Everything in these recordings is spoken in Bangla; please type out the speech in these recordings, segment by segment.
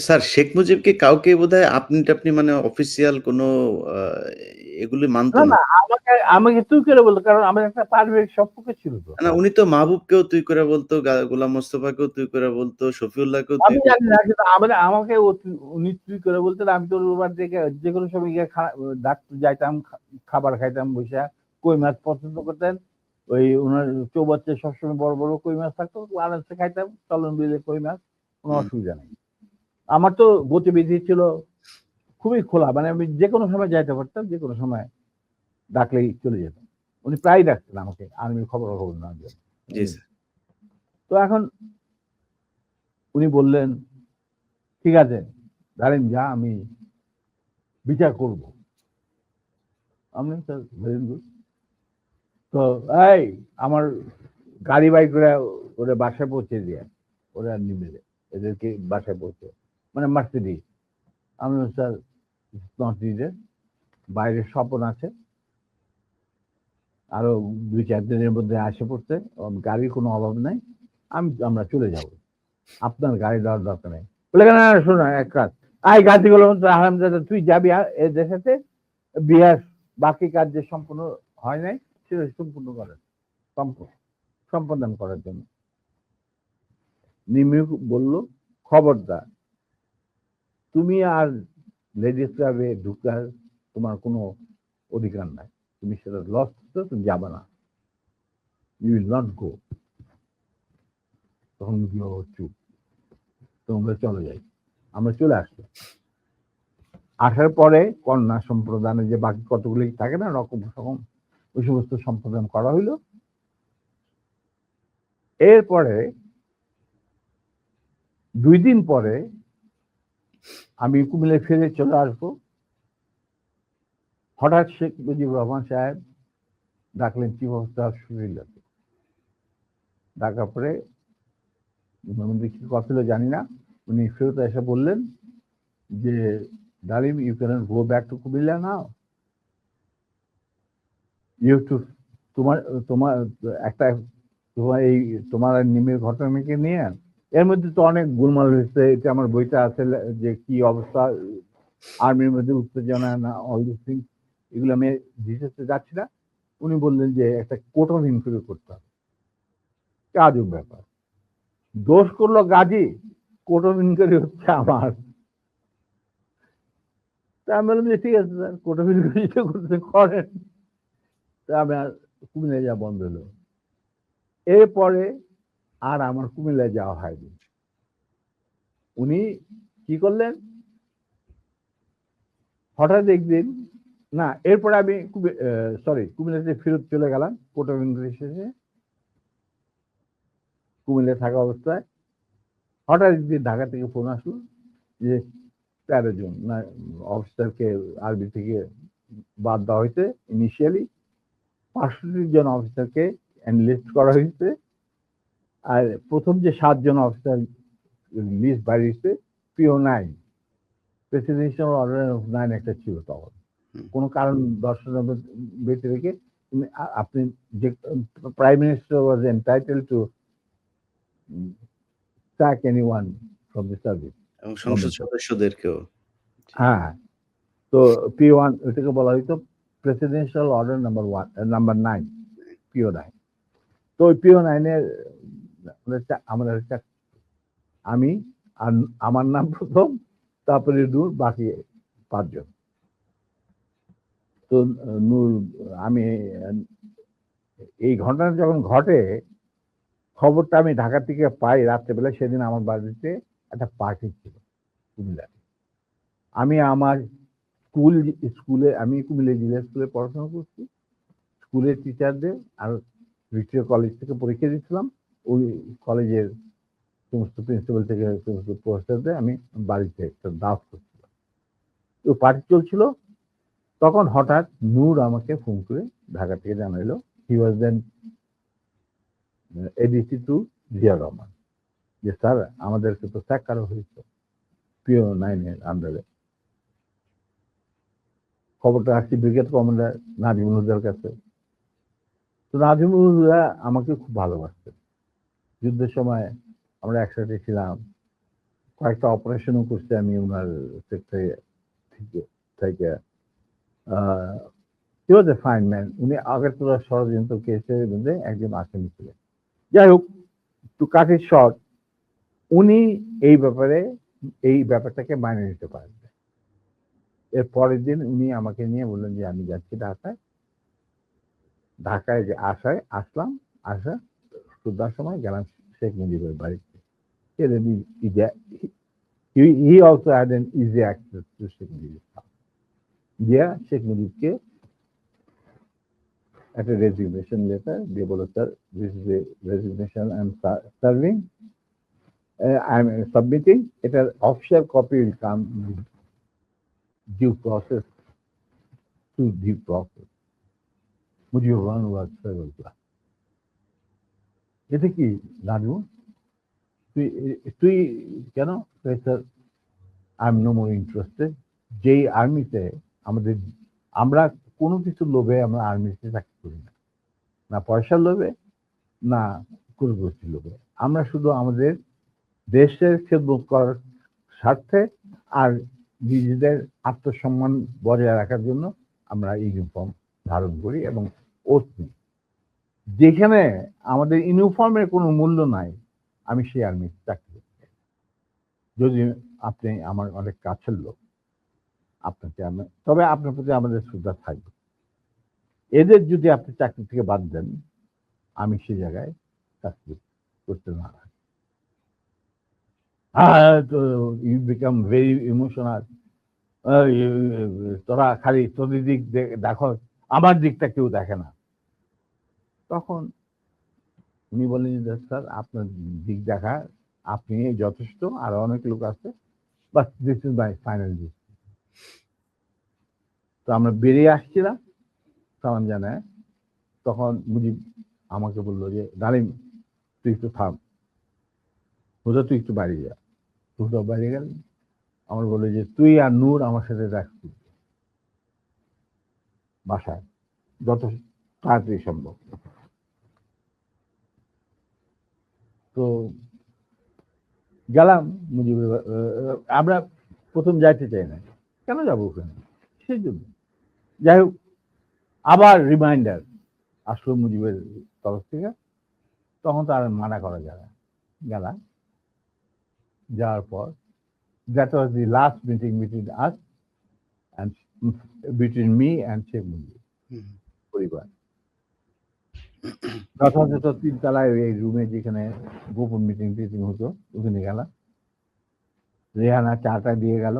স্যার শেখ মুজিবকে কাউকে বোধহয় আপনি-টাপনি মানে অফিসিয়াল কোনো এগুলি মানত না, আমাকে আমাকে তুই করে বলতো। কারণ আমাদের একটা পারিবারিক সম্পর্ক ছিল তো। না উনি তো মাহবুবকেও তুই করে বলতো, গোলাম মোস্তফাকেও তুই করে বলতো, শফিউল্লাহকেও আমি জানি না কিন্তু আমারে আমাকে উনি তুই করে বলতেন। আমি তো বাড়ি থেকে যেকোনো সময় গিয়ে খা ডাকতে যাইতাম, খাবার খাইতাম বইসা। কই মাছ পছন্দ করতেন। ওই উনার চৌবাচ্চায় সবসময় বড়, বড় কই মাছ থাকতো। আরামসে খাইতাম। চলন বিলে কই মাছ। কোনো অসুবিধা নাই। আমার তো গতিবিধি ছিল খুবই খোলা। মানে আমি যে কোনো সময় যাইতে পারতাম, যেকোনো সময় ডাকলেই চলে যেতাম। উনি প্রায়ই ডাকতেন আমাকে আর্মির খবর জন্য। জি তো এখন উনি বললেন, "ঠিক আছে, ডালিম যা আমি বিচার করব।" আমি "স্যার ভেরি গুড।" তো এই আমার গাড়ি বাই করে ওরে বাসায় পৌঁছে দিয়ে ওরা নিবে এদেরকে বাসায় পৌঁছে। মানে মার্সিডিজ। আমি "স্যার নট নিডেড। বাইরে স্বপন আছে।" আরও ২-৪ দিনের মধ্যে আসে পড়তে। গাড়ির কোনো অভাব নাই। আমি আমরা চলে যাব। আপনার গাড়ি দেওয়ার দরকার নেই। বলে, "না, না, শোনো এক কাজ। আয় গাছগুলো হারামজাদা তুই যাবি এদের সাথে বিহার বাকি কাজ যে সম্পূর্ণ হয় নাই সেটা সম্পূর্ণ করার সম্প সম্পাদন করার জন্য।" নিমির বলল, "খবরদার। তুমি আর লেডিস ক্লাবে ঢুকার তোমার কোনো অধিকার নাই। তুমি সেটা লস করছ, তুমি যাবা না। You will not go." তখন চুপ। তোমরা চলে যাই।" আমরা চলে আসলাম। আসার পরে কন্যা সম্প্রদানে যে বাকি কতগুলি থাকে না রকম সকম ওই সমস্ত সম্পাদন করা হইল। এরপরে দুই দিন পরে আমি কুমিল্লায় ফিরে চলে আসব। হঠাৎ শেখ মুজিবুর রহমান সাহেব ডাকলেন চিফ অফ স্টাফ। ডাকার পরে মধ্যে কি কথা জানি না। উনি ফেরত এসে বললেন যে, "Dalim you can go back to Comilla now. You to তোমার তোমার একটা তোমার এই তোমার নিমের ঘটনাকে নিয়ে এর মধ্যে তো অনেক গোলমাল হয়েছে। এটা আমার বইটা আছে যে কি অবস্থা আর্মির মধ্যে উত্তেজনা না অল দিস থিংস এগুলো আমি ডিটেইলসে যাচ্ছি না। উনি বললেন যে একটা কোর্ট অফ ইনকোয়ারি করতে হবে। কি ব্যাপার। দোষ করল গাজী, কোর্ট অফ ইনকোয়ারি হচ্ছে আমার। তা আমি বললাম যে, "ঠিক আছে স্যার কোর্ট অফ ইনকোয়ারি করতে করেন।" তা আমি আর কুমিল্লায় যাওয়া বন্ধ হলো। এরপরে আর আমার কুমিল্লায় যাওয়া হয়নি। উনি কি করলেন? হঠাৎ একদিন, না, এরপরে আমি সরি কুমিল্লাতে ফেরত চলে গেলাম ইনকোয়ারি শেষে। কুমিল্লায় থাকা অবস্থায় হঠাৎ একদিন ঢাকা থেকে ফোন আসলো যে ১৩ জন, না অফিসারকে আরবি থেকে বাদ দেওয়া হয়েছে ইনিশিয়ালি ৬৫ জন অফিসারকে এনলিস্ট করা হয়েছে। আর প্রথম যে সাতজন অফিসার লিস্ট হইছে PO nine presidential order of 9 একটা ছিল তখন। কোন কারণ দর্শানো বে ব্যতি রেখে আপনি যে prime minister was entitled to sack anyone from the service. এবং সংসদ সদস্যদেরকেও। হ্যাঁ। তো P1 ওইটাকে বলা হইতো presidential order number 1 number 9 PO 9 তো ওই পিও 9 এর চা আমি আর আমার নাম প্রথম, তারপরে নূর, বাকি পাঁচজন তো নূর, আমি, এই ঘটনা যখন ঘটে, খবরটা আমি ঢাকা থেকে পাই রাত্রেবেলা সেদিন আমার বাড়িতে একটা পার্টি ছিল কুমিল্লায়। আমি আমার স্কুল, স্কুলে, আমি কুমিল্লা জিলা স্কুলে পড়াশোনা করছি। স্কুলের টিচারদের আর ভিক্টোরিয়া কলেজ থেকে পরীক্ষা দিয়েছিলাম। ওই কলেজের সমস্ত প্রিন্সিপাল থেকে সমস্ত প্রফেসরদের আমি বাড়িতে একটা দাওয়াত করছিলাম। তো পার্টি চলছিল। তখন হঠাৎ নূর আমাকে ফোন করে ঢাকা থেকে জানাইলো he was then ADC to Zia Rahman. যে, স্যার, আমাদেরকে তো স্যাক করা হয়েছে। পিও নাইনের আন্ডারে। খবরটা আসছি ব্রিগেড কমান্ডার নাজিমুল হুদার কাছে। তো নাজিমুল হুদা আমাকে খুব ভালোবাসতেন। যুদ্ধের সময় আমরা একসাথে ছিলাম। কয়েকটা অপারেশনও করছি আমি ওনার থেকে হি ওয়াজ এ ফাইন ম্যান উনি আগরতলা ষড়যন্ত্র কেসের মধ্যে একজন আসামি ছিলেন। যাই হোক টু কাট ইট শর্ট উনি এই ব্যাপারে, এই ব্যাপারটাকে মানিয়ে নিতে পারেন এর পরের দিন উনি আমাকে নিয়ে বললেন যে, আমি যাচ্ছি ঢাকায়। ঢাকায় যে আসায়, আসলাম আসা সন্ধ্যার সময় গেলাম শেখ মুজিবের বাড়িতে And then he, he, he, he also had an easy access to Sheikh Mujib's house. Yeah, Sheikh Mujibকে একটা রেজিগনেশন লেটার দিয়ে বলো sir this is a resignation I am serving I am submitting এটার official copy will come due process to due process Mujibur Rahman was ফেরুল্লাহ এটা কি নানু তুই তুই কেন? Sir I am no more interested যেই আর্মিতে আমাদের, আমরা কোনো কিছু লোভে আমরা আর্মিতে চাকরি করি না। না পয়সার লোভে, না কোনো লোভে। আমরা শুধু আমাদের দেশের খেদমত করার স্বার্থে আর নিজেদের আত্মসম্মান বজায় রাখার জন্য আমরা ইউনিফর্ম ধারণ করি এবং ওত নিই। যেখানে আমাদের ইউনিফর্মের কোনো মূল্য নাই, আমি সেই আর্মি চাকরি যদি আপনি আমার অনেক কাছের লোক আপনাকে আমি তবে আপনার প্রতি আমাদের শ্রদ্ধা থাকবে। এদের যদি আপনি চাকরি থেকে বাদ দেন, আমি সে জায়গায় চাকরি করতে না তো ইউ বিকাম ভেরি ইমোশনাল তোরা খালি তোদের দিক দেখো, আমার দিকটা কেউ দেখে না। তখন। উনি বলেন যে, স্যার, আপনার দিক দেখা, আপনি যথেষ্ট, আর অনেক লোক আছে বাস দিস ইজ মাই ফাইনাল তো আমরা বেরিয়ে আসছিলাম, সালাম জানায়। তখন মুজিব আমাকে বলল যে, ডালিম, তুই একটু থাম। হুদা তুই একটু বাড়ি যা। হুদা বাইরে গেল আমার বলল যে, তুই আর নূর আমার সাথে রাখছি বাসায়। যত তাড়াতাড়ি সম্ভব। তো গেলাম মুজিবের আমরা প্রথম যাইতে চাই না। কেন যাব ওখানে? সেই জন্য। যাই হোক আবার রিমাইন্ডার আসলো মুজিবের তরফ থেকে। তখন তো আর মানা করা যায় না। গেলাম। যাওয়ার পর that was the last meeting between us and between me and Sheikh Mujib পরিবার। যথাযথ তিনতলায় এই রুমে যেখানে গোপন মিটিং টিটিং হতো, ওখানে গেলাম। রেহানা চাটা দিয়ে গেল।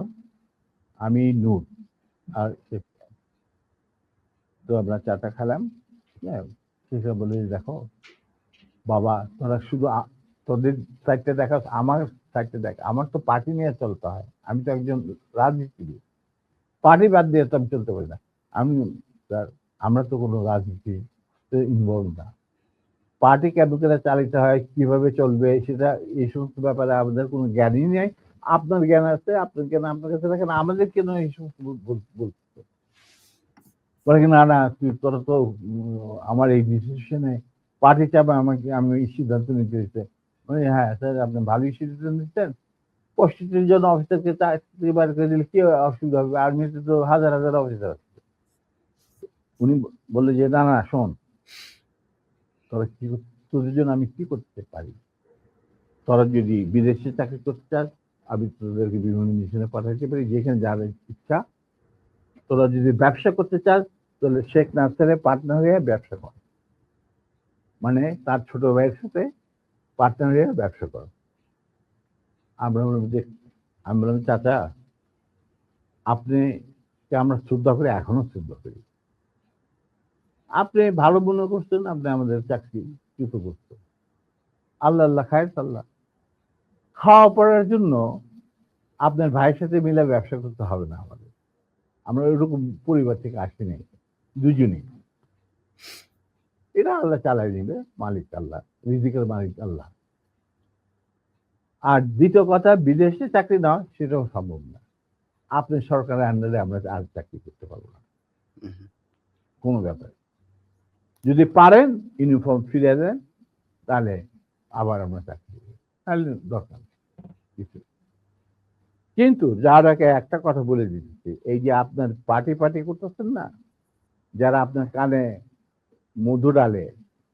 আমি নূর আর। তো আমরা চাটা খেলাম। হ্যাঁ শেখা বলে, দেখো, বাবা, তোরা শুধু তোদের সাইডটা দেখা, আমার সাইডটা দেখ। আমার তো পার্টি নিয়ে চলতে হয়। আমি তো একজন রাজনীতিবিদ। পার্টি বাদ দিয়ে তো আমি চলতে পারি না। আমি আমরা তো কোনো রাজনীতি ইনভলভ না। পার্টি কেন চালিত হয়, কীভাবে চলবে, সেটা এই সমস্ত ব্যাপারে আমাদের কোনো জ্ঞানই নেই। আপনার জ্ঞান আছে, আপনার জ্ঞান আপনার কাছে রাখেন, আমাদের কেন এই সমস্ত বল- বল- না না, তুই তোরা তো আমার এই ডিসিশনে পার্টি চাপে, আমাকে, আমি এই সিদ্ধান্ত নিতে মানে হ্যাঁ স্যার, আপনি ভালোই সিদ্ধান্ত নিচ্ছেন। পঁয়ষট্টি জন অফিসারকে চাকরি বার করে দিলে কি অসুবিধা হবে? আর্মিতে তো হাজার হাজার অফিসার আছে। উনি বলল যে, না না, শোন তোরা কি তোদের জন্য আমি কি করতে পারি? তোরা যদি বিদেশে চাকরি করতে চাস, আমি তোদেরকে বিভিন্ন মিশনে পাঠাতে পারি, যেখানে যাদের ইচ্ছা। তোরা যদি ব্যবসা করতে চাস, তাহলে শেখ নার্সারে পার্টনার হয়ে ব্যবসা কর। মানে তার ছোট ভাইয়ের সাথে পার্টনার হয়ে ব্যবসা কর। আমরা যে আমি বললাম, চাচা, আপনি আমরা শ্রদ্ধা করি এখনও শ্রদ্ধা করি? আপনি ভালো মনে করছেন আপনি আমাদের চাকরি কৃত করছেন। আল্লাহ আল্লাহ খায় আল্লাহ খাওয়া পড়ার জন্য আপনার ভাইয়ের সাথে মিলে ব্যবসা করতে হবে না আমাদের। আমরা ওইরকম পরিবার থেকে আসি নাই দুজনেই। এটা আল্লাহ চালাই নিবে মালিক আল্লাহ রিজিকের মালিক আল্লাহ। আর দ্বিতীয় কথা বিদেশে চাকরি নেওয়া সেটাও সম্ভব না। আপনি সরকারের আন্ডারে আমরা আর চাকরি করতে পারব না। কোনো ব্যাপার যদি পারেন ইউনিফর্ম ফিরে দেন, তাহলে আবার আমরা চাকরি। তাহলে দরকার কিছু কিন্তু যারাকে একটা কথা বলে দিচ্ছি এই যে আপনার পার্টি পার্টি করতেছেন না, যারা আপনার কানে মধু ডালে